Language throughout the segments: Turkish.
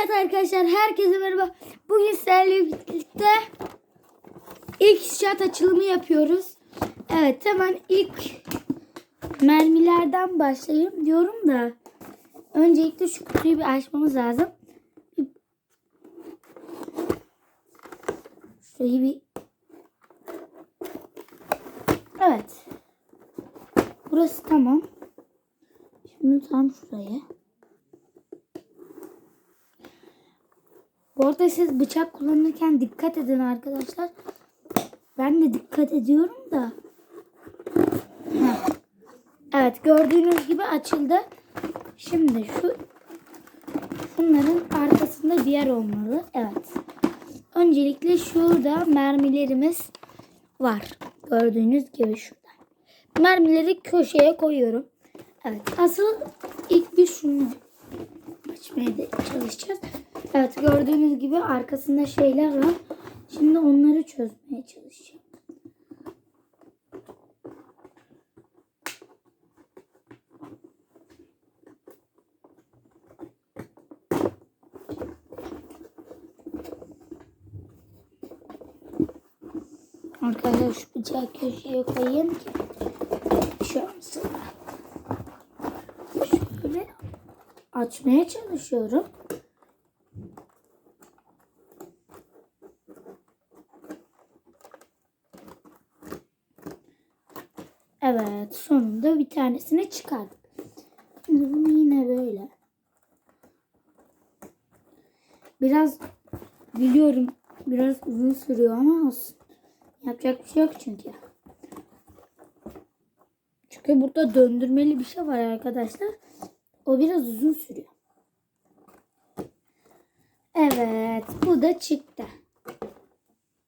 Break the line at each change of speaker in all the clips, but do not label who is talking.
Evet arkadaşlar herkese merhaba. Bugün sizlerle birlikte ilk shot açılımı yapıyoruz. Evet hemen ilk mermilerden başlayayım diyorum da öncelikle şu kutuyu bir açmamız lazım. Şurayı bir Evet. Burası tamam. Şimdi tam şuraya. Bu arada siz bıçak kullanırken dikkat edin arkadaşlar. Ben de dikkat ediyorum da. Evet gördüğünüz gibi açıldı. Şimdi şu şunların arkasında bir yer olmalı. Evet. Öncelikle şurada mermilerimiz var. Gördüğünüz gibi şurada. Mermileri köşeye koyuyorum. Evet. Asıl ilk bir şunu açmaya çalışacağız. Evet gördüğünüz gibi arkasında şeyler var. Şimdi onları çözmeye çalışacağım. Arkadaşlar şu bıçağı köşeye koyayım ki olmasın. Şöyle açmaya çalışıyorum. Evet sonunda bir tanesini çıkardık. Şimdi yine böyle. Biraz biliyorum biraz uzun sürüyor ama olsun. Yapacak bir şey yok çünkü. Çünkü burada döndürmeli bir şey var arkadaşlar. O biraz uzun sürüyor. Evet bu da çıktı.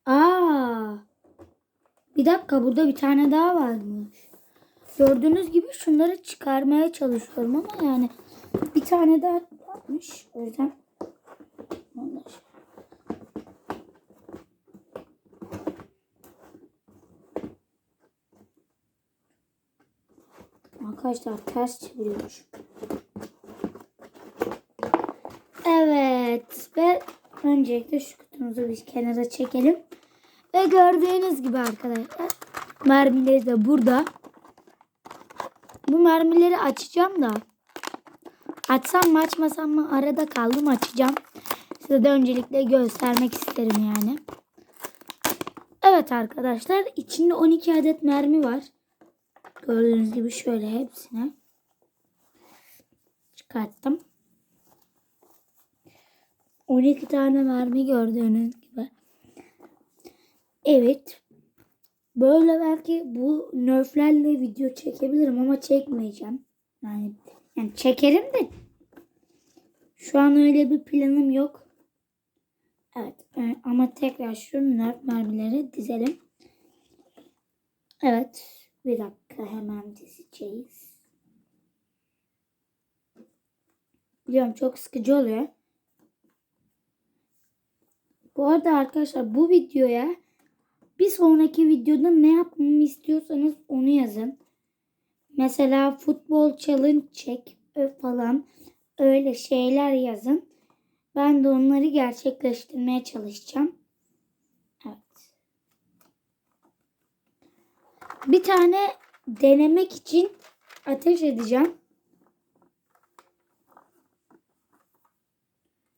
Aa. Bir dakika burada bir tane daha varmış. Gördüğünüz gibi şunları çıkarmaya çalışıyorum ama yani bir tane daha varmış. O yüzden Arkadaşlar ters çeviriyormuş. Evet ve öncelikle şu kutumuzu bir kenara çekelim. Ve gördüğünüz gibi arkadaşlar mermileri de burada. Bu mermileri açacağım da açsam mı açmasam mı arada kaldım açacağım. Size de öncelikle göstermek isterim yani. Evet arkadaşlar içinde 12 adet mermi var. Gördüğünüz gibi şöyle hepsini çıkarttım. 12 tane mermi gördüğünüz gibi. Evet. Böyle belki bu nerflerle video çekebilirim ama çekmeyeceğim. Yani, yani çekerim de şu an öyle bir planım yok. Evet e, ama tekrar şu nerf mermileri dizelim. Evet. Bir dakika hemen dizeceğiz. Biliyorum çok sıkıcı oluyor. Bu arada arkadaşlar bu videoya bir sonraki videoda ne yapmamı istiyorsanız onu yazın. Mesela futbol challenge çek falan öyle şeyler yazın. Ben de onları gerçekleştirmeye çalışacağım. Evet. Bir tane denemek için ateş edeceğim.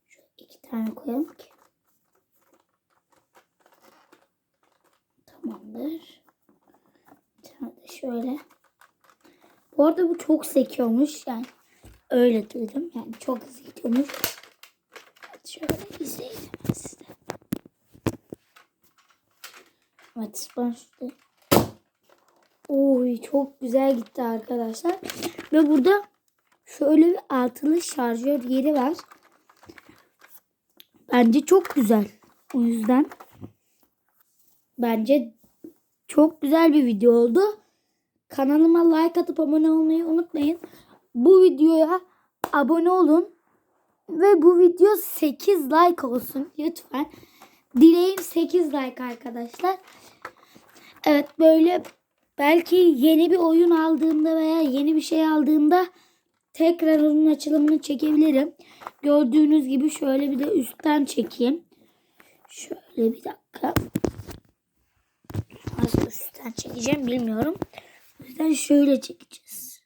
Şu iki tane koyalım ki. Tamamdır. Bir şöyle. Bu arada bu çok sekiyormuş. Yani öyle duydum. Yani çok gidiyormuş. Evet, şöyle izleyin hemen size. Evet ben şurada. Oy çok güzel gitti arkadaşlar. Ve burada şöyle bir altılı şarjör yeri var. Bence çok güzel. O yüzden bence çok güzel bir video oldu. Kanalıma like atıp abone olmayı unutmayın. Bu videoya abone olun. Ve bu video 8 like olsun lütfen. Dileğim 8 like arkadaşlar. Evet böyle belki yeni bir oyun aldığımda veya yeni bir şey aldığımda tekrar onun açılımını çekebilirim. Gördüğünüz gibi şöyle bir de üstten çekeyim. Şöyle bir dakika. Nasıl üstten çekeceğim bilmiyorum. O yüzden şöyle çekeceğiz.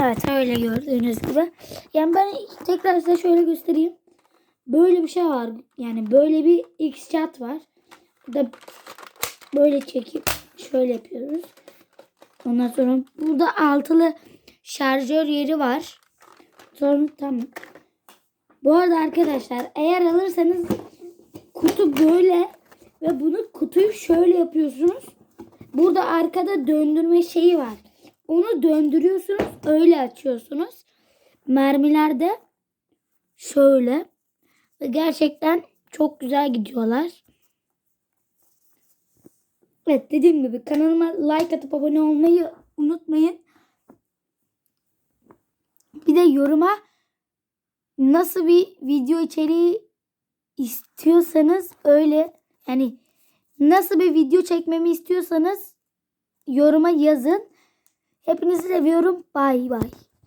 Evet öyle gördüğünüz gibi. Yani ben tekrar size şöyle göstereyim. Böyle bir şey var. Yani böyle bir X chat var. Burada böyle çekip şöyle yapıyoruz. Ondan sonra burada altılı şarjör yeri var. Sonra tamam. Bu arada arkadaşlar eğer alırsanız kutu böyle ve bunu kutuyu şöyle yapıyorsunuz. Burada arkada döndürme şeyi var. Onu döndürüyorsunuz öyle açıyorsunuz. Mermiler de şöyle. Ve gerçekten çok güzel gidiyorlar. Evet dediğim gibi kanalıma like atıp abone olmayı unutmayın. Bir de yoruma nasıl bir video içeriği istiyorsanız öyle yani nasıl bir video çekmemi istiyorsanız yoruma yazın. Hepinizi seviyorum. Bay bay.